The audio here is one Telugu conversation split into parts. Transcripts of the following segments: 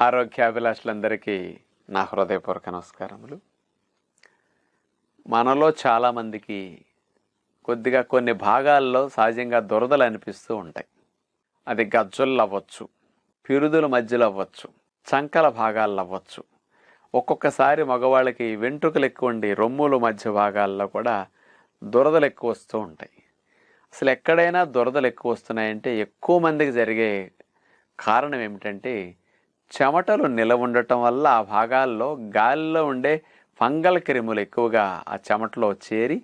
ఆరోగ్యాభిలాషులందరికీ నా హృదయపూర్వక నమస్కారములు. మనలో చాలామందికి కొద్దిగా కొన్ని భాగాల్లో సహజంగా దురదలు అనిపిస్తూ ఉంటాయి. అది గజ్జుల్లో అవ్వచ్చు పిరుదుల మధ్యలో అవ్వచ్చు చంకల భాగాల్లో అవ్వచ్చు ఒక్కొక్కసారి మగవాళ్ళకి వెంట్రుకలు ఎక్కువ ఉండి రొమ్ముల మధ్య భాగాల్లో కూడా దురదలు ఎక్కువ వస్తూ ఉంటాయి. అసలు ఎక్కడైనా దురదలు ఎక్కువ వస్తున్నాయంటే ఎక్కువ మందికి జరిగే కారణం ఏమిటంటే చెమటలు నిలవ ఉండటం వల్ల ఆ భాగాల్లో గాలిలో ఉండే ఫంగల్ క్రిములు ఎక్కువగా ఆ చెమటలో చేరి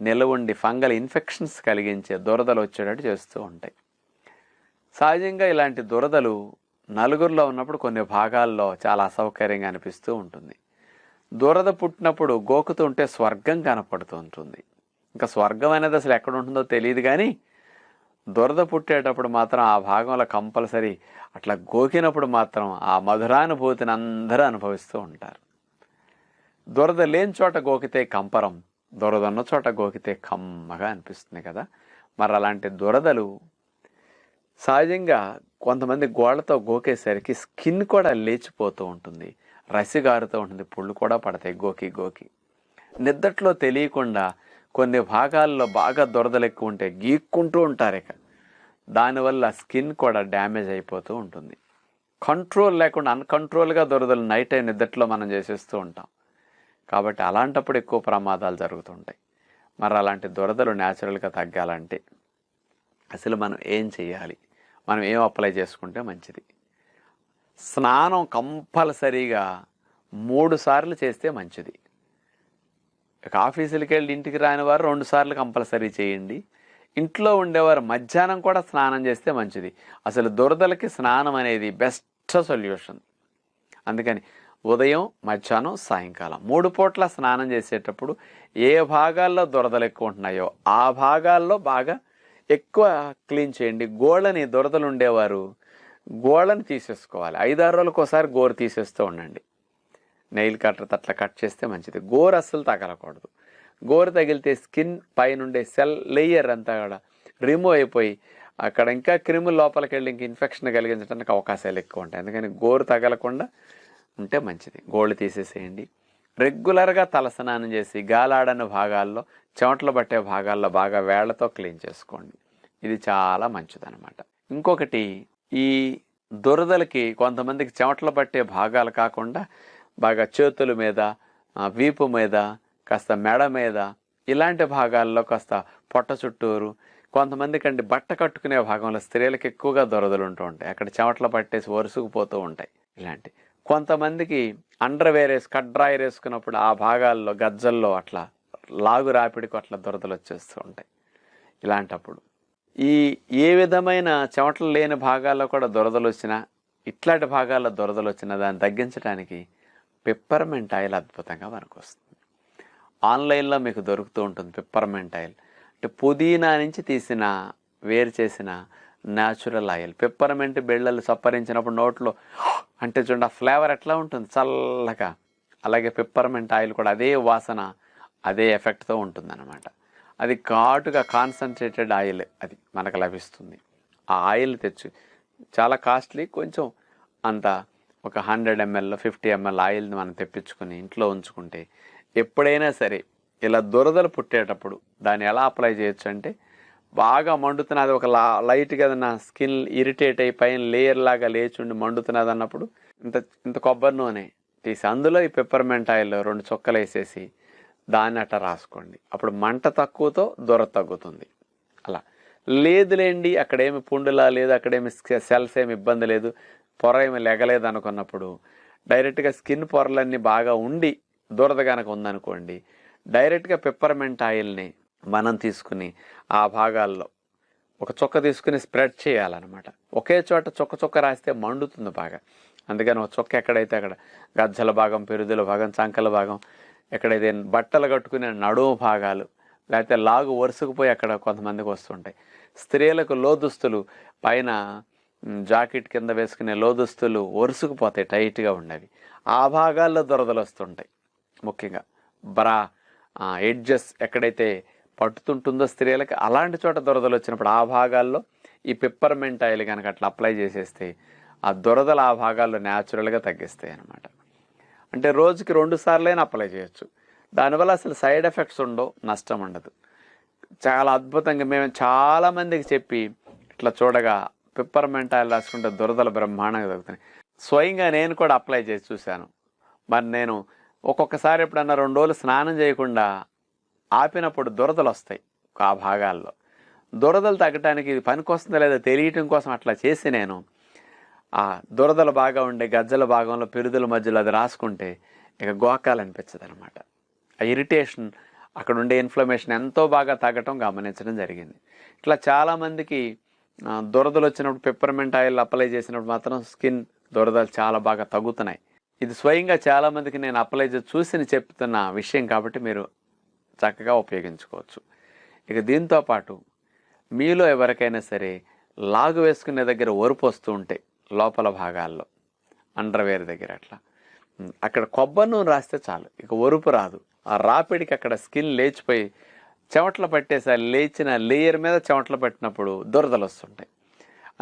నిలవుండి ఫంగల్ ఇన్ఫెక్షన్స్ కలిగించే దురదలు వచ్చేటట్టు చేస్తూ ఉంటాయి. సహజంగా ఇలాంటి దురదలు నలుగురిలో ఉన్నప్పుడు కొన్ని భాగాల్లో చాలా అసౌకర్యంగా అనిపిస్తూ ఉంటుంది. దురద పుట్టినప్పుడు గోకుతుంటే స్వర్గం కనపడుతూ ఉంటుంది. ఇంకా స్వర్గం అనేది అసలు ఎక్కడ ఉంటుందో తెలియదు కానీ దురద పుట్టేటప్పుడు మాత్రం ఆ భాగంలో కంపల్సరీ అట్లా గోకినప్పుడు మాత్రం ఆ మధురానుభూతిని అందరూ అనుభవిస్తూ ఉంటారు. దురద లేని చోట గోకితే కంపరం దురద ఉన్న చోట గోకితే కమ్మగా అనిపిస్తుంది కదా. మరి అలాంటి దురదలు సహజంగా కొంతమంది గోళ్ళతో గోకేసరికి స్కిన్ కూడా లేచిపోతూ ఉంటుంది. రసిగారుతూ ఉంటుంది పుళ్ళు కూడా పడతాయి గోకి గోకి. నిద్దట్లో తెలియకుండా కొన్ని భాగాల్లో బాగా దురదలు ఎక్కువ ఉంటాయి గీక్కుంటూ ఉంటారు ఇక. దానివల్ల స్కిన్ కూడా డ్యామేజ్ అయిపోతూ ఉంటుంది. కంట్రోల్ లేకుండా అన్కంట్రోల్గా దొరదలు నైట్ టైం నిద్దట్లో మనం చేసేస్తూ ఉంటాం. కాబట్టి అలాంటప్పుడు ఎక్కువ ప్రమాదాలు జరుగుతుంటాయి. మరి అలాంటి దురదలు న్యాచురల్గా తగ్గాలంటే అసలు మనం ఏం చేయాలి మనం ఏం అప్లై చేసుకుంటే మంచిది? స్నానం కంపల్సరీగా మూడు సార్లు చేస్తే మంచిది. ఇక ఆఫీసులకి వెళ్ళి ఇంటికి రాని వారు రెండు సార్లు కంపల్సరీ చేయండి. ఇంట్లో ఉండేవారు మధ్యాహ్నం కూడా స్నానం చేస్తే మంచిది. అసలు దురదలకి స్నానం అనేది బెస్ట్ సొల్యూషన్. అందుకని ఉదయం మధ్యాహ్నం సాయంకాలం మూడు పూట్ల స్నానం చేసేటప్పుడు ఏ భాగాల్లో దురదలు ఎక్కువ ఉంటున్నాయో ఆ భాగాల్లో బాగా ఎక్కువ క్లీన్ చేయండి. గోళ్ళని దురదలు ఉండేవారు. గోళ్ళని తీసేసుకోవాలి. ఐదారు రోజులకు ఒకసారి గోరు తీసేస్తూ ఉండండి. నెయిల్ కట్టర్తో అట్లా కట్ చేస్తే మంచిది. గోరు అస్సలు తగలకూడదు. గోరు తగిలితే స్కిన్ పైనుండే సెల్ లేయర్ అంతా కూడా రిమూవ్ అయిపోయి అక్కడ ఇంకా క్రిములు లోపలికి వెళ్ళి ఇంక ఇన్ఫెక్షన్ కలిగించడానికి అవకాశాలు ఎక్కువ ఉంటాయి. అందుకని గోరు తగలకుండా ఉంటే మంచిది. గోళ్ళు తీసేసేయండి. రెగ్యులర్గా తలస్నానం చేసి గాలాడని భాగాల్లో చెమటలు పట్టే భాగాల్లో బాగా వేళ్ళతో క్లీన్ చేసుకోండి. ఇది చాలా మంచిదన్నమాట ఇంకొకటి ఈ దురదలకి కొంతమందికి చెమటలు పట్టే భాగాలు కాకుండా బాగా చేతుల మీద వీపు మీద కాస్త మెడ మీద ఇలాంటి భాగాల్లో కాస్త పొట్ట చుట్టూరు కొంతమందికి అండి బట్ట కట్టుకునే భాగంలో స్త్రీలకు ఎక్కువగా దొరదలు ఉంటూ ఉంటాయి. అక్కడ చెమటలు పట్టేసి వరుసుకుపోతూ ఉంటాయి ఇలాంటి. కొంతమందికి అండర్ వేర్ వేసి కట్ డ్రాయర్ వేసుకున్నప్పుడు ఆ భాగాల్లో గజ్జల్లో అట్లా లాగు రాపిడికి అట్లా దొరదలు వచ్చేస్తూ ఉంటాయి ఇలాంటప్పుడు. ఈ ఏ విధమైన చెమటలు లేని భాగాల్లో కూడా దురదలు వచ్చినా ఇట్లాంటి భాగాల్లో దురదలు వచ్చినా దాన్ని తగ్గించడానికి పిప్పర్మెంట్ ఆయిల్ అద్భుతంగా మనకు వస్తుంది ఆన్లైన్లో మీకు దొరుకుతూ ఉంటుంది పిప్పర్మెంట్ ఆయిల్ అంటే పుదీనా నుంచి తీసిన వేరు చేసిన న్యాచురల్ ఆయిల్ పిప్పర్మెంట్ బిళ్ళలు సప్పరించినప్పుడు నోట్లో అంటే చూడండి ఆ ఫ్లేవర్ ఎట్లా ఉంటుంది? చల్లగా. అలాగే పిప్పర్మెంట్ ఆయిల్ కూడా అదే వాసన అదే ఎఫెక్ట్తో ఉంటుందన్నమాట. అది ఘాటుగా కాన్సన్ట్రేటెడ్ ఆయిల్ అది మనకు లభిస్తుంది. ఆ ఆయిల్ తెచ్చు చాలా కాస్ట్లీ కొంచెం అంత ఒక హండ్రెడ్ ఎంఎల్ ఫిఫ్టీ ఎంఎల్ ఆయిల్ని మనం తెప్పించుకొని ఇంట్లో ఉంచుకుంటే ఎప్పుడైనా సరే ఇలా దురదలు పుట్టేటప్పుడు దాన్ని ఎలా అప్లై చేయొచ్చు అంటే బాగా మండుతున్నది ఒక లా లైట్గా నా స్కిన్ ఇరిటేట్ అయి పైన లేయర్ లాగా లేచుండి మండుతున్నది అన్నప్పుడు ఇంత ఇంత కొబ్బరి నూనె తీసి అందులో ఈ పెప్పర్మెంట్ ఆయిల్ రెండు చొక్కలు వేసేసి దాన్ని అట్ట రాసుకోండి. అప్పుడు మంట తక్కువతో దొర తగ్గుతుంది. అలా. లేదులేండి అక్కడేమి పుండులా లేదు అక్కడేమి సెల్స్ ఏమి ఇబ్బంది లేదు. పొర ఏమి లెగలేదు అనుకున్నప్పుడు డైరెక్ట్గా స్కిన్ పొరలన్నీ బాగా ఉండి దురద కనుక ఉందనుకోండి డైరెక్ట్గా పెప్పర్మెంట్ ఆయిల్ని మనం తీసుకుని ఆ భాగాల్లో ఒక చొక్క తీసుకుని స్ప్రెడ్ చేయాలన్నమాట. ఒకే చోట చొక్క చొక్క రాస్తే మండుతుంది బాగా. అందుకని ఒక చొక్క ఎక్కడైతే అక్కడ గజ్జల భాగం పెరుదుల భాగం చంకల భాగం ఎక్కడైతే బట్టలు కట్టుకునే నడుము భాగాలు లేకపోతే లాగు వరుసకుపోయి అక్కడ కొంతమందికి వస్తుంటాయి. స్త్రీలకు లోదుస్తులు పైన జాకెట్ కింద వేసుకునే లోదుస్తులు ఒరుసుకుపోతాయి టైట్గా ఉండేవి. ఆ భాగాల్లో దురదలు వస్తుంటాయి ముఖ్యంగా. బ్రా ఎడ్జెస్ ఎక్కడైతే పట్టుతుంటుందో స్త్రీలకి అలాంటి చోట దురదలు వచ్చినప్పుడు ఆ భాగాల్లో ఈ పిప్పర్మెంట్ ఆయిల్ కనుక అట్లా అప్లై చేసేస్తే ఆ దురదలు ఆ భాగాల్లో న్యాచురల్గా తగ్గిస్తాయి అన్నమాట. అంటే రోజుకి రెండు సార్లైనా అప్లై చేయొచ్చు. దానివల్ల అసలు సైడ్ ఎఫెక్ట్స్ ఉండవు నష్టం ఉండదు. చాలా అద్భుతంగా మేము చాలా మందికి చెప్పి ఇట్లా చూడగా పిప్పర్మెంట్ ఆయిల్ రాసుకుంటే దురదలు బ్రహ్మాండంగా దొరుకుతున్నాయి స్వయంగా నేను కూడా అప్లై చేసి చూశాను. మరి నేను ఒక్కొక్కసారి ఎప్పుడన్నా రెండు రోజులు స్నానం చేయకుండా ఆపినప్పుడు దురదలు వస్తాయి ఆ భాగాల్లో. దురదలు తగ్గడానికి ఇది పనికొస్తుందా లేదా తెలియటం కోసం అట్లా చేసి నేను ఆ దురదలు బాగా ఉండే గజ్జల భాగంలో పెరుదల మధ్యలో అది రాసుకుంటే ఇక గోకాలనిపించదు అనమాట ఆ ఇరిటేషన్ అక్కడ ఉండే ఇన్ఫ్లమేషన్ ఎంతో బాగా తగ్గటం గమనించడం జరిగింది. ఇట్లా చాలామందికి దురదలు వచ్చినప్పుడు పెప్పర్మెంట్ ఆయిల్ అప్లై చేసినప్పుడు మాత్రం స్కిన్ దురదలు చాలా బాగా తగ్గుతున్నాయి. ఇది స్వయంగా చాలామందికి నేను అప్లై చేసి చూసి చెప్తున్న విషయం కాబట్టి మీరు చక్కగా ఉపయోగించుకోవచ్చు. ఇక దీంతో పాటు మీలో ఎవరికైనా సరే లాగు వేసుకునే దగ్గర ఒరుపు వస్తూ ఉంటాయి లోపల భాగాల్లో అండర్వేర్ దగ్గర అట్లా. అక్కడ కొబ్బరి నూనె రాస్తే చాలు. ఇక ఒరుపు రాదు. ఆ రాపిడికి అక్కడ స్కిన్ లేచిపోయి చెమటలు పట్టేసారి లేచిన లేయర్ మీద చెమటలు పట్టినప్పుడు దురదలు వస్తుంటాయి.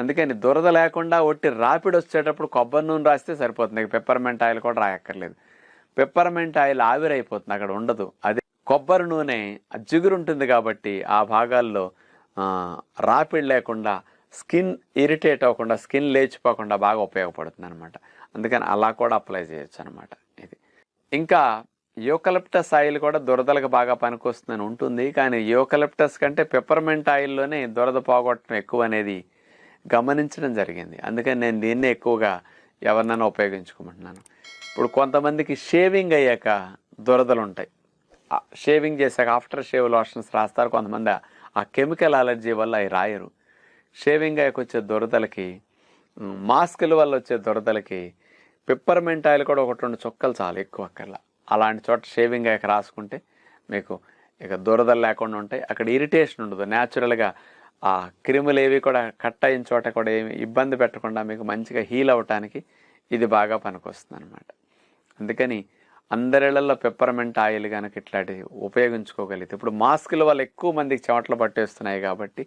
అందుకని దురద లేకుండా ఒట్టి రాపిడి వచ్చేటప్పుడు కొబ్బరి నూనె రాస్తే సరిపోతుంది. పెప్పర్మెంట్ ఆయిల్ కూడా రాయక్కర్లేదు. పెప్పర్మెంట్ ఆయిల్ ఆవిరైపోతుంది. అక్కడ ఉండదు. అదే కొబ్బరి నూనె జిగురు ఉంటుంది కాబట్టి ఆ భాగాల్లో రాపిడ్ రాపిడి లేకుండా స్కిన్ ఇరిటేట్ అవ్వకుండా స్కిన్ లేచిపోకుండా బాగా ఉపయోగపడుతుంది అనమాట అందుకని అలా కూడా అప్లై చేయొచ్చు అనమాట ఇది. ఇంకా యూకలిప్టస్ ఆయిల్ కూడా దురదలకు బాగా పనికొస్తుందని ఉంటుంది కానీ యూకలిప్టస్ కంటే పెప్పర్మెంట్ ఆయిల్లోనే దురద పోగొట్టడం ఎక్కువ అనేది గమనించడం జరిగింది. అందుకని నేను దీన్నే ఎక్కువగా ఎవరినైనా ఉపయోగించుకోమంటున్నాను. ఇప్పుడు కొంతమందికి షేవింగ్ అయ్యాక దురదలు ఉంటాయి. ఆ షేవింగ్ చేశాక ఆఫ్టర్ షేవ్ లోషన్స్ రాస్తారు కొంతమంది ఆ- కెమికల్ అలర్జీ వల్ల అవి రాయరు. షేవింగ్ అయ్యాక వచ్చే దురదలకి మాస్కుల వల్ల వచ్చే దురదలకి పిప్పర్మెంట్ ఆయిల్ కూడా ఒకటి రెండు చుక్కలు చాలు ఎక్కువ అక్కర్లా. అలాంటి చోట షేవింగ్ అయ్యాక రాసుకుంటే మీకు ఇక దురదలు లేకుండా ఉంటాయి. అక్కడ ఇరిటేషన్ ఉండదు. న్యాచురల్గా ఆ క్రిములు ఏవి కూడా కట్ అయిన చోట కూడా ఏమి ఇబ్బంది పెట్టకుండా మీకు మంచిగా హీల్ అవ్వటానికి ఇది బాగా పనికొస్తుంది అనమాట అందుకని అందరిళ్ళలో పెప్పర్మెంట్ ఆయిల్ కనుక ఇట్లాంటివి ఉపయోగించుకోగలిగితే ఇప్పుడు మాస్కుల వల్ల ఎక్కువ మందికి చెమటలు పట్టేస్తున్నాయి కాబట్టి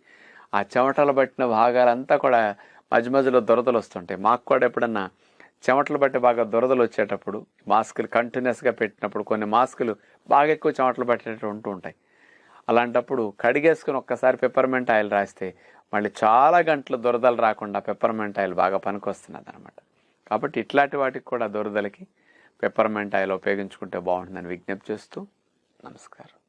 ఆ చెమటలు పట్టిన భాగాలంతా కూడా మధ్య మధ్యలో దురదలు వస్తుంటాయి. మాకు కూడా ఎప్పుడన్నా చెమటలు బట్టి బాగా దురదలు వచ్చేటప్పుడు మాస్కులు కంటిన్యూస్గా పెట్టినప్పుడు కొన్ని మాస్కులు బాగా ఎక్కువ చెమటలు పట్టేటట్టు ఉంటూ ఉంటాయి. అలాంటప్పుడు కడిగేసుకుని ఒక్కసారి పెప్పర్మెంట్ ఆయిల్ రాస్తే మళ్ళీ చాలా గంటలు దురదలు రాకుండా పెప్పర్మెంట్ ఆయిల్ బాగా పనికొస్తున్నది అనమాట కాబట్టి ఇట్లాంటి వాటికి కూడా దురదలకి పెప్పర్మెంట్ ఆయిల్ ఉపయోగించుకుంటే బాగుంటుందని విజ్ఞప్తి చేస్తూ నమస్కారం.